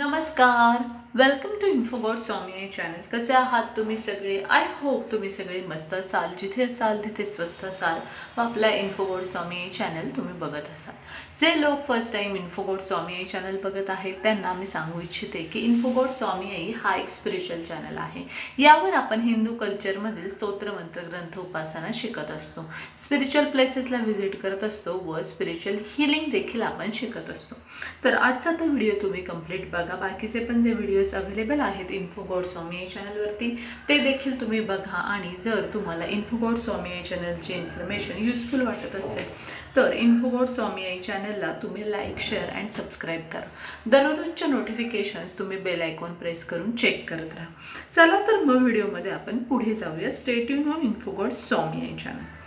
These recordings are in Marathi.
नमस्कार. Welcome to Infogod Swami channel कसे आहात तुम्ही सगळे? आय होप तुम्ही सगळे मस्त असाल जिथे असाल तिथे स्वस्त असाल. व आपला इन्फोगॉड स्वामी चॅनल तुम्ही बघत असाल. जे लोक first time Infogod Swami channel बघत आहेत त्यांना मी सांगू इच्छिते की इन्फोगॉड स्वामी हा एक स्पिरिच्युअल चॅनल आहे. यावर आपण हिंदू कल्चरमधील स्तोत्रमंत्र ग्रंथ उपासना शिकत असतो. स्पिरिच्युअल प्लेसेसला व्हिजिट करत असतो व स्पिरिच्युअल हिलिंग देखील आपण शिकत असतो. तर आजचा तो व्हिडिओ तुम्ही कंप्लीट बघा. बाकीचे पण जे व्हिडिओ व्हिडिओज अवेलेबल आहेत इन्फोगॉड स्वामी या चॅनलवरती ते देखील तुम्ही बघा आणि जर तुम्हाला इन्फोगॉड स्वामी या चॅनलची इन्फॉर्मेशन युजफुल वाटत असेल तर इन्फोगॉड स्वामी या चॅनलला तुम्ही लाईक शेअर अँड सबस्क्राईब करा. दररोजच्या नोटिफिकेशन्स तुम्ही बेल आयकॉन प्रेस करून चेक करत राहा. चला तर मग व्हिडिओमध्ये आपण पुढे जाऊया. Stay tuned on Infogod Swami Aai channel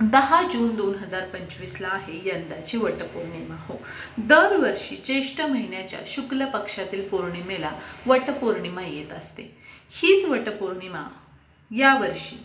दहा जून दोन हजार पंचवीसला आहे यंदाची वटपौर्णिमा हो. दरवर्षी ज्येष्ठ महिन्याच्या शुक्ल पक्षातील पौर्णिमेला वटपौर्णिमा येत असते. हीच वटपौर्णिमा यावर्षी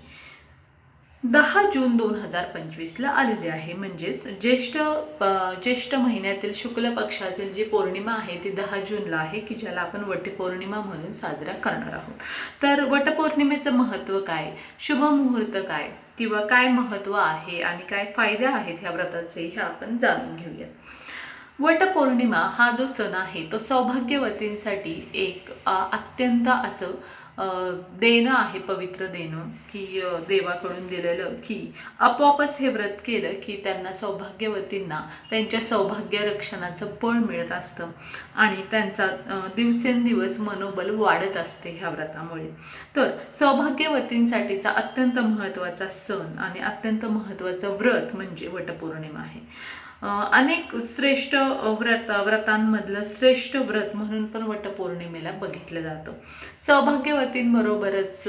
दहा जून दोन हजार पंचवीसला आलेली आहे. म्हणजेच ज्येष्ठ प- ज्येष्ठ महिन्यातील शुक्ल पक्षातील जी पौर्णिमा आहे ती दहा जूनला आहे की ज्याला आपण वटपौर्णिमा म्हणून साजरा करणार आहोत. तर वटपौर्णिमेचं महत्त्व काय? शुभ मुहूर्त काय? किंवा काय महत्त्व आहे आणि काय फायदे आहेत ह्या व्रताचे हे आपण जाणून घेऊया वटपौर्णिमा हा जो सण आहे तो सौभाग्यवतींसाठी एक अत्यंत असं देणं आहे पवित्र देणं की देवाकडून दिलेलं की आपोआपच हे व्रत केलं की त्यांना सौभाग्यवतींना त्यांच्या सौभाग्य रक्षणाचं बळ मिळत असतं. आणि त्यांचा दिवसेंदिवस मनोबल वाढत असते ह्या व्रतामुळे. तर सौभाग्यवतींसाठीचा अत्यंत महत्त्वाचा सण आणि अत्यंत महत्त्वाचं व्रत म्हणजे वटपौर्णिमा आहे. अनेक श्रेष्ठ व्रत व्रतांमधलं श्रेष्ठ व्रत म्हणून पण वटपौर्णिमेला बघितलं जातं. सौभाग्यवतींबरोबरच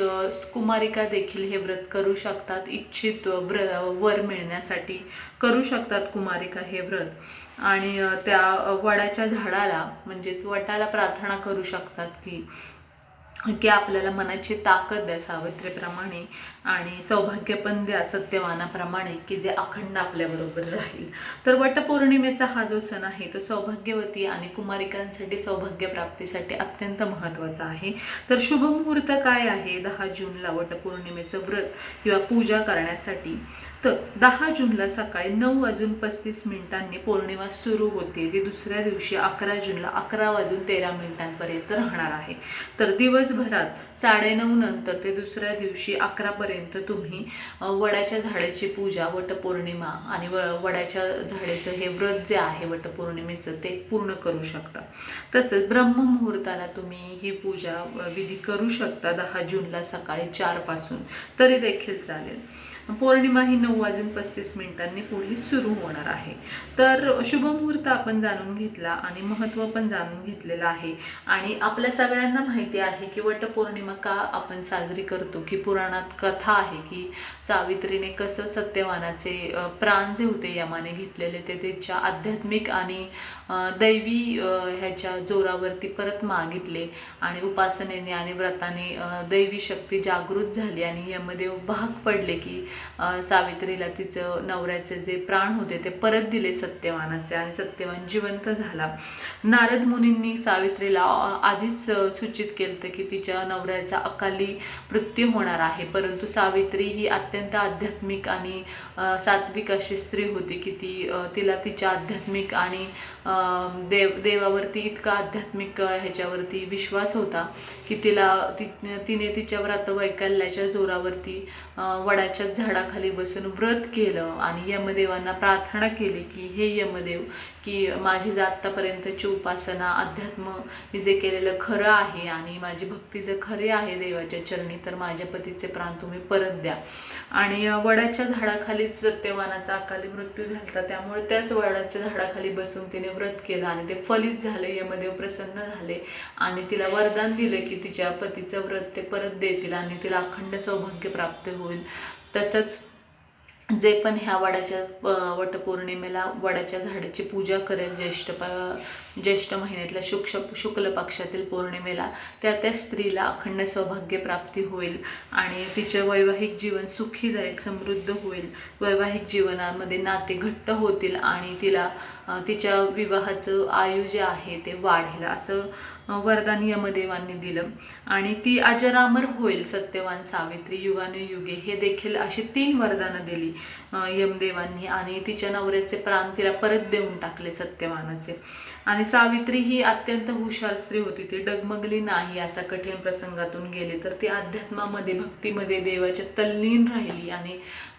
कुमारिका देखील हे व्रत करू शकतात इच्छित व्र वर मिळण्यासाठी करू शकतात कुमारिका हे व्रत. आणि त्या वडाच्या झाडाला म्हणजेच वटाला प्रार्थना करू शकतात की की आपल्याला मनाची ताकद द्या सावित्रीप्रमाणे. आणि सौभाग्य पण द्या सत्यवानाप्रमाणे की जे अखंड आपल्याबरोबर राहील. तर वटपौर्णिमेचा हा जो सण आहे तो सौभाग्यवती आणि कुमारिकांसाठी सौभाग्य प्राप्तीसाठी अत्यंत महत्त्वाचा आहे. तर शुभ मुहूर्त काय आहे? दहा जूनला वटपौर्णिमेचं व्रत किंवा पूजा करण्यासाठी. तर दहा जूनला सकाळी नऊ वाजून पस्तीस मिनिटांनी पौर्णिमा सुरू होते जी दुसऱ्या दिवशी अकरा जूनला अकरा वाजून तेरा मिनिटांपर्यंत राहणार आहे. तर दिवसभरात साडेनऊ नंतर ते दुसऱ्या दिवशी अकरापर्यंत तुम्ही वडाच्या झाडाची पूजा वटपौर्णिमा आणि व वडाच्या झाडाचं हे व्रत जे आहे वटपौर्णिमेचं ते पूर्ण करू शकता. तसंच ब्रह्ममुहूर्ताला तुम्ही ही पूजा विधी करू शकता दहा जूनला सकाळी चारपासून तरी देखील चालेल. पौर्णिमा ही नऊ वाजून पस्तीस मिनिटांनी पुढे सुरू होणार आहे. तर शुभमुहूर्त आपण जाणून घेतला आणि महत्त्व पण जाणून घेतलेलं आहे. आणि आपल्या सगळ्यांना माहिती आहे की वटपौर्णिमा का आपण साजरी करतो की पुराणात कथा आहे की सावित्रीने कसं सत्यवानाचे प्राण जे होते यमाने घेतलेले ते त्याच्या आध्यात्मिक आणि दैवी ह्याच्या जोरावरती परत मागितले आणि उपासनेने आणि व्रताने दैवी शक्ती जागृत झाली आणि यमदेव भाग पडले की सावित्रीला तिचं नवऱ्याचे जे प्राण होते ते परत दिले सत्यवानाचे आणि सत्यवान जिवंत झाला. नारद मुनींनी सावित्रीला आधीच सूचित केलं की तिच्या नवऱ्याचा अकाली मृत्यू होणार आहे. परंतु सावित्री ही अत्यंत आध्यात्मिक आणि सात्विक अशी स्त्री होती की ती तिला तिच्या आध्यात्मिक आणि देव देवावरती इतका आध्यात्मिक ह्याच्यावरती विश्वास होता की तिला ति तिने तिच्या व्रत वैकल्याच्या जोरावरती वडाच्या झाडाखाली बसून व्रत केलं आणि यमदेवांना प्रार्थना केली की हे यमदेव की माझी जे आत्तापर्यंतची उपासना अध्यात्म मी जे केलेलं खरं आहे आणि माझी भक्ती जे खरे आहे देवाच्या चरणी तर माझ्या पतीचे प्राण तुम्ही परत द्या. आणि वडाच्या झाडाखालीच सत्यवानाचा अकाली मृत्यू झाला त्यामुळे त्याच वडाच्या झाडाखाली बसून तिने व्रत केलं आणि ते फलित झाले यमदेव प्रसन्न झाले आणि तिला वरदान दिलं की तिच्या पतीचं व्रत ते परत देतील आणि तिला अखंड सौभाग्य प्राप्त होईल. तसंच जे पण ह्या वडाच्या वटपौर्णिमेला वडाच्या झाडाची पूजा करेल ज्येष्ठ प ज्येष्ठ महिन्यातल्या शुक्ष शुक्ल पक्षातील पौर्णिमेला त्या त्या स्त्रीला अखंड सौभाग्य प्राप्ती होईल आणि तिचं वैवाहिक जीवन सुखी जाईल समृद्ध होईल. वैवाहिक जीवनामध्ये नाते घट्ट होतील आणि तिला तिच्या विवाहाचं आयु जे आहे ते वाढेल असं वरदान यमदेवांनी दिलं. आणि ती अजरामर होईल सत्यवान सावित्री युगानुयुगे हे देखील अशी तीन वरदानं दिली यमदेवांनी. आणि तिच्या नवऱ्याचे प्राण तिला परत देऊन टाकले सत्यवानाचे. आणि सावित्री ही अत्यंत हुशार स्त्री होती. ती डगमगली नाही असा कठीण प्रसंगातून गेली. तर ती अध्यात्मामध्ये भक्तीमध्ये देवाच्या तल्लीन राहिली आणि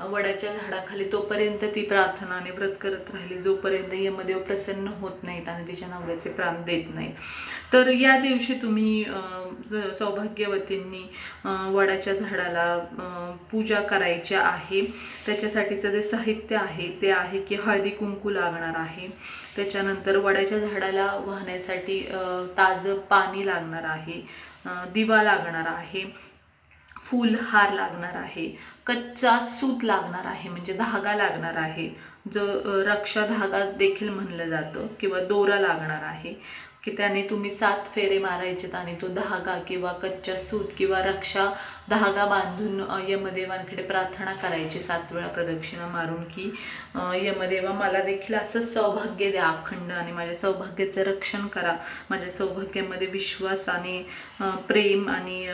वडाच्या झाडाखाली तोपर्यंत ती प्रार्थना आणि व्रत करत राहिली. जोपर्यंत यमदेव प्रसन्न होत नाहीत आणि तिच्या नवऱ्याचे प्राण देत नाहीत. तर या दिवशी तुम्ही सौभाग्यवतींनी वडाच्या झाडाला पूजा करायची आहे. त्याच्यासाठीचं जे साहित्य आहे ते आहे की हळदी कुंकू लागणार आहे. त्याच्यानंतर वड्याच्या झाडाला वाहण्यासाठी ताजं पाणी लागणार आहे दिवा लागणार आहे फुलहार लागणार आहे कच्चा सूत लागणार आहे म्हणजे धागा लागणार आहे जो रक्षा धागा देखील म्हणलं जातं किंवा दोरा लागणार आहे की त्याने तुम्ही सात फेरे मारायचेत आणि तो धागा किंवा कच्चा सूत किंवा रक्षा धागा बांधून यमदेवांकडे प्रार्थना करायची सात वेळा प्रदक्षिणा मारून की यमदेवा मला देखील असं सौभाग्य द्या अखंड आणि माझ्या सौभाग्याचं रक्षण करा. माझ्या सौभाग्यामध्ये विश्वास आणि प्रेम आणि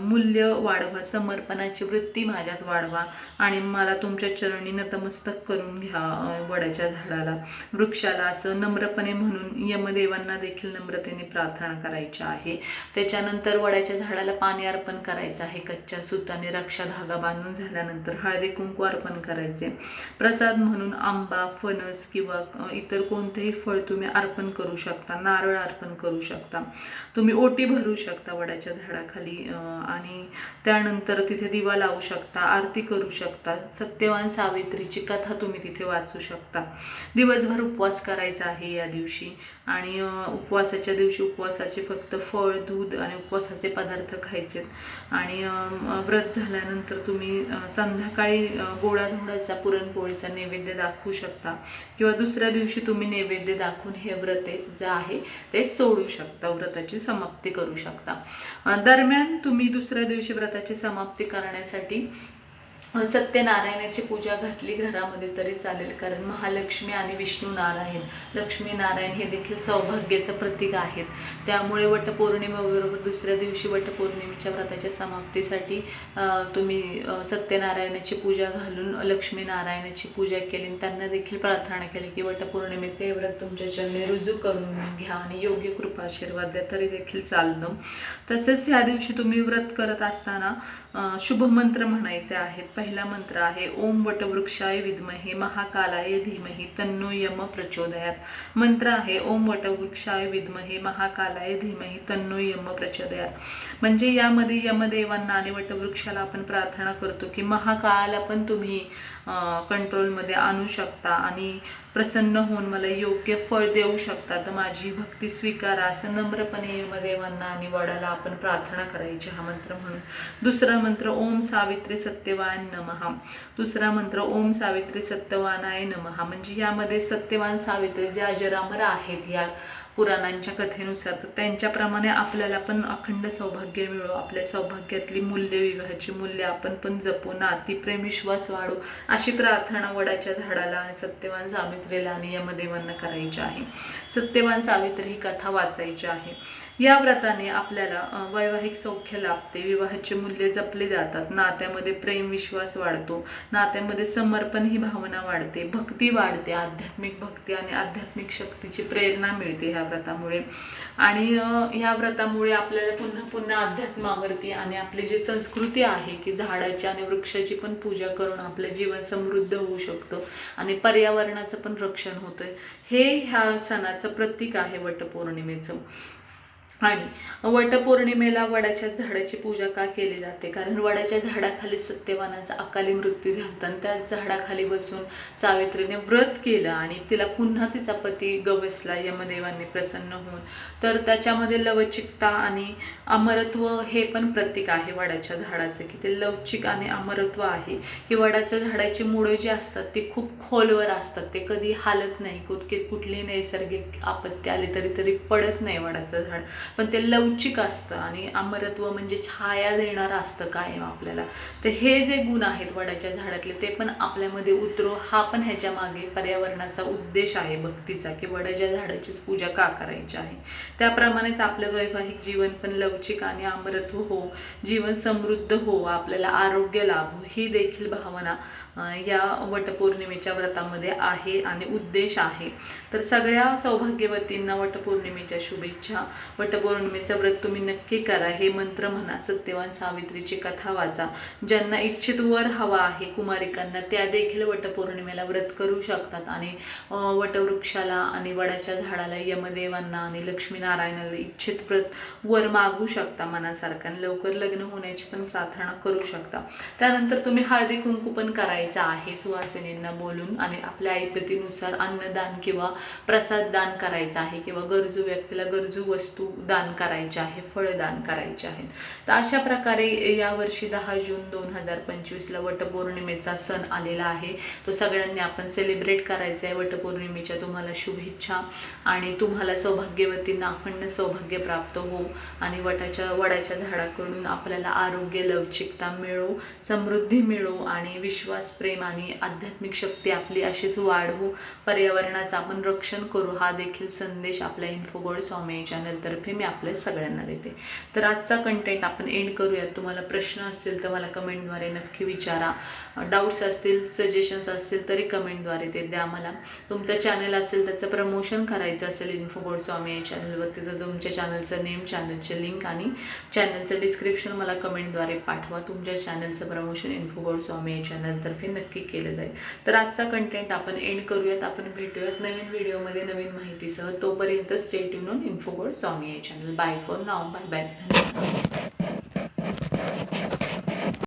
मूल्य वाढवा समर्पणाची वृत्ती माझ्यात वाढवा आणि मला तुमच्या चरणी नतमस्तक करून घ्या वडाच्या झाडाला. वृक्षाला असं नम्रपणे म्हणून यमदेवांना देखील नम्रतेने प्रार्थना करायची आहे. त्याच्यानंतर वडाच्या झाडाला पाणी अर्पण करायचं आहे. कच्च्या सुताने रक्षा धागा बांधून झाल्यानंतर हळदी कुंकू अर्पण करायचे. प्रसाद म्हणून आंबा फणस किंवा इतर कोणतेही फळ तुम्ही अर्पण करू शकता. नारळ अर्पण करू शकता. तुम्ही ओटी भरू शकता वडाच्या झाडाखाली आणि त्यानंतर तिथे दिवा लावू शकता आरती करू शकता. सत्यवान सावित्रीची कथा तुम्ही तिथे वाचू शकता. दिवसभर उपवास करायचा आहे या दिवशी. आणि उपवासाच्या दिवशी उपवासाचे फक्त फळ दूध आणि उपवासाचे पदार्थ खायचे. आणि आणि व्रत झाल्यानंतर तुम्ही संध्याकाळी अ, गोडाधोडाचा पुरणपोळीचा नैवेद्य दाखवू शकता. किंवा दुसऱ्या दिवशी तुम्ही नैवेद्य दाखवून हे व्रत जे आहे ते सोडू शकता व्रताची समाप्ती करू शकता. दरम्यान तुम्ही दुसऱ्या दिवशी व्रताची समाप्ती करण्यासाठी सत्यनारायणाची पूजा घातली घरामध्ये तरी चालेल कारण महालक्ष्मी आणि विष्णू नारायण लक्ष्मी नारायण हे देखील सौभाग्याचं प्रतीक आहेत. त्यामुळे वटपौर्णिमेबरोबर दुसऱ्या दिवशी वटपौर्णिमेच्या व्रताच्या समाप्तीसाठी तुम्ही सत्यनारायणाची पूजा घालून लक्ष्मी नारायणाची पूजा केली आणि त्यांना देखील प्रार्थना केली की वटपौर्णिमेचे हे व्रत तुमच्या चरणी रुजू करून घ्या आणि योग्य कृपा आशीर्वाद द्या तरी देखील चालतं. तसेच ह्या दिवशी तुम्ही व्रत करत असताना शुभमंत्र म्हणायचे आहेत. पहिला मंत्र आहे ओम वटवृक्षाय विद्महे महाकालाय धीमहि तन्नो यम प्रचोदयात. मंत्र आहे ओम वटवृक्षाय विद्महे महाकालाय धीमहि तन्नो यम प्रचोदयात. म्हणजे यामध्ये यमदेवांना आणि वटवृक्षाला आपण प्रार्थना करतो की महाकाळाला पण तुम्ही कंट्रोलमध्ये आणू शकता आणि प्रसन्न होऊन मला योग्य फळ देऊ शकता. तर माझी भक्ती स्वीकारा असं नम्रपणे यमदेवांना आणि वडाला आपण प्रार्थना करायची हा मंत्र म्हणून. दुसरा मंत्र ओम सावित्री सत्यवान नमहा दुसरा मंत्र ओम सावित्री सत्यवानाय नमहा म्हणजे यामध्ये सत्यवान सावित्री जे अजरामर आहेत या पुराणांच्या कथेनुसार तर त्यांच्याप्रमाणे आपल्याला पण अखंड सौभाग्य मिळो. आपल्या सौभाग्यातली मूल्य विवाहाची मूल्य आपण पण जपू. नाती प्रेम विश्वास वाढू. अशी प्रार्थना वडाच्या झाडाला आणि सत्यवान सावित्रीला आणि यमदेवांना करायची आहे. सत्यवान सावित्री ही कथा वाचायची आहे. या व्रताने आपल्याला वैवाहिक सौख्य लाभते. विवाहाचे मूल्य जपले जातात. नात्यामध्ये प्रेम विश्वास वाढतो. नात्यामध्ये समर्पण ही भावना वाढते. भक्ती वाढते. आध्यात्मिक भक्ती आणि आध्यात्मिक शक्तीची प्रेरणा मिळते ह्या व्रतामुळे. आणि ह्या व्रतामुळे आपल्याला पुन्हा पुन्हा अध्यात्मावरती आणि आपली जी संस्कृती आहे की झाडाची आणि वृक्षाची पण पूजा करून आपलं जीवन समृद्ध होऊ शकतं आणि पर्यावरणाचं पण रक्षण होतं हे ह्या सणाचं प्रतीक आहे वटपौर्णिमेचं. आणि वटपौर्णिमेला वडाच्या झाडाची पूजा का केली जाते? कारण वडाच्या झाडाखाली सत्यवानाचा अकाली मृत्यू झाला आणि त्या झाडाखाली बसून सावित्रीने व्रत केलं आणि तिला पुन्हा तिचा पती गवसला यमदेवांनी प्रसन्न होऊन तर त्याच्यामध्ये लवचिकता आणि अमरत्व हे पण प्रतीक आहे वडाच्या झाडाचं की ते लवचिक आणि अमरत्व आहे की वडाच्या झाडाची मुळं जी असतात ती खूप खोलवर असतात ते कधी हालत नाही कुठली कुठली नैसर्गिक आपत्ती आली तरी तरी पडत नाही वडाचं झाड. पण ते लवचिक असतं आणि अमरत्व म्हणजे छाया देणारं असतं कायम आपल्याला. तर हे जे गुण आहेत वडाच्या झाडातले ते पण आपल्यामध्ये उतरो. हा पण ह्याच्या मागे पर्यावरणाचा उद्देश आहे भक्तीचा की वडाच्या झाडाचीच पूजा का करायची आहे? त्याप्रमाणेच आपलं वैवाहिक जीवन पण लवचिक आणि अमरत्व हो. जीवन समृद्ध हो. आपल्याला आरोग्य लाभो. ही देखील भावना या वटपौर्णिमेच्या व्रतामध्ये आहे आणि उद्देश आहे. तर सगळ्या सौभाग्यवतींना वटपौर्णिमेच्या शुभेच्छा. वटपौर्णिमेचं व्रत तुम्ही नक्की करा. हे मंत्र म्हणा सत्यवान सावित्रीची कथा वाचा. ज्यांना इच्छित वर हवा आहे कुमारिकांना त्या देखील वटपौर्णिमेला व्रत करू शकतात. आणि वटवृक्षाला आणि वडाच्या झाडाला यमदेवांना आणि लक्ष्मीनारायणाला इच्छित व्रत वर मागू शकता मनासारखं. आणि लवकर लग्न होण्याची पण प्रार्थना करू शकता. त्यानंतर तुम्ही हळदी कुंकू पण करायचं आहे. सुवासिनींना बोलून आणि आपल्या ऐपतीनुसार अन्नदान किंवा प्रसाद दान करायचं आहे. किंवा गरजू व्यक्तीला गरजू वस्तू दान करायचे आहे फळदान करायचे आहेत. तर अशा प्रकारे यावर्षी दहा जून दोन हजार पंचवीसला वटपौर्णिमेचा सण आलेला आहे. तो सगळ्यांनी आपण सेलिब्रेट करायचा आहे वटपौर्णिमेच्या तुम्हाला शुभेच्छा आणि तुम्हाला सौभाग्यवतींना अखंड सौभाग्य प्राप्त हो आणि वटाच्या वडाच्या झाडाकडून आपल्याला आरोग्य लवचिकता मिळो समृद्धी मिळो आणि विश्वास प्रेम आणि आध्यात्मिक शक्ती आपली अशीच वाढवू हो. पर्यावरणाचं आपण रक्षण करू. हा देखील संदेश आपल्या इन्फोगोड स्वामी चॅनलतर्फे मी आपल्या सगळ्यांना देते. तर आजचा कंटेंट आपण एंड करूयात. तुम्हाला प्रश्न असतील तर मला कमेंटद्वारे नक्की विचारा. डाऊट्स असतील सजेशन्स असतील तरी कमेंटद्वारे ते द्या मला. तुमचं चॅनल असेल त्याचं प्रमोशन करायचं असेल इन्फोगोड स्वामी या चॅनलवरती तर तुमच्या चॅनलचं नेम चॅनलचे लिंक आणि चॅनलचं डिस्क्रिप्शन मला कमेंटद्वारे पाठवा. तुमच्या चॅनलचं प्रमोशन इन्फोगोड स्वामी या चॅनलतर्फे नक्की केलं जाईल. तर आजचा कंटेंट आपण एंड करूयात. आपण भेटूयात नवीन व्हिडिओमध्ये नवीन माहितीसह. तोपर्यंत stay युन Infogod Swami channel. Bye for now. Bye bye.